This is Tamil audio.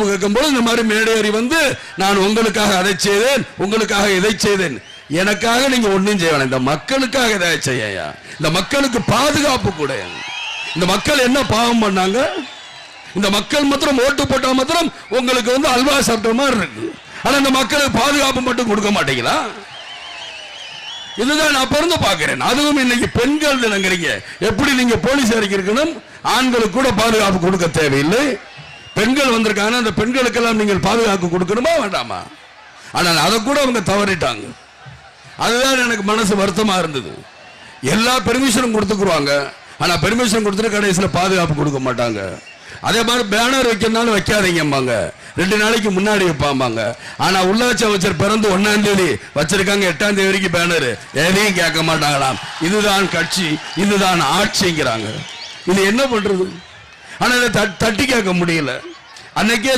மன்னிப்பு கேட்கும்போது இந்த மாதிரி மேடையேறி வந்து நான் உங்களுக்காக அதை செய்தேன் உங்களுக்காக இதை செய்தேன். எனக்காக நீங்க ஒன்றும் செய்ய வேணாம். இந்த மக்களுக்காக இதை செய்யா இந்த மக்களுக்கு பாதுகாப்பு கூட. இந்த மக்கள் என்ன பாவம் பண்ணாங்க? இந்த மக்கள் மாத்திரம் ஓட்டு போட்டா மாத்திரம் உங்களுக்கு வந்து அல்வா சாப்பிட்ட மாதிரி இருக்கு. ஆனா இந்த மக்களுக்கு பாதுகாப்பு மட்டும் கொடுக்க மாட்டீங்களா? இதுதான் நான் பிறந்து பார்க்கிறேன். அதுவும் இன்னைக்கு பெண்கள் தினங்கிறீங்க. எப்படி நீங்க போலீஸ் இருக்கணும் ஆண்களுக்கு கூட பாதுகாப்பு கொடுக்க தேவையில்லை. பெண்கள் வந்திருக்காங்க அந்த பெண்களுக்கெல்லாம் நீங்கள் பாதுகாப்பு கொடுக்கணுமா வேண்டாமா? ஆனால் அதை கூட அவங்க தவறிட்டாங்க. அதுதான் எனக்கு மனசு வருத்தமா இருந்தது. எல்லா பெர்மிஷனும் கொடுத்துக்குருவாங்க. ஆனால் பெர்மிஷன் கொடுத்துட்டு கடைசியில் பாதுகாப்பு கொடுக்க மாட்டாங்க. அதே மாதிரி பேனர் வைக்கிறனாலும் வைக்காதீங்கம்பாங்க. ரெண்டு நாளைக்கு முன்னாடி வைப்பாம்பாங்க. ஆனால் உள்ளாட்சி அமைச்சர் பிறந்து ஒன்னாம் தேதி வச்சிருக்காங்க எட்டாம் தேதி வரைக்கும் பேனர் எதையும் கேட்க மாட்டாங்களாம். இதுதான் கட்சி இதுதான் ஆட்சிங்கிறாங்க. இது என்ன பண்றது? ஆனா தட்டி கேட்க முடியல. அன்னைக்கே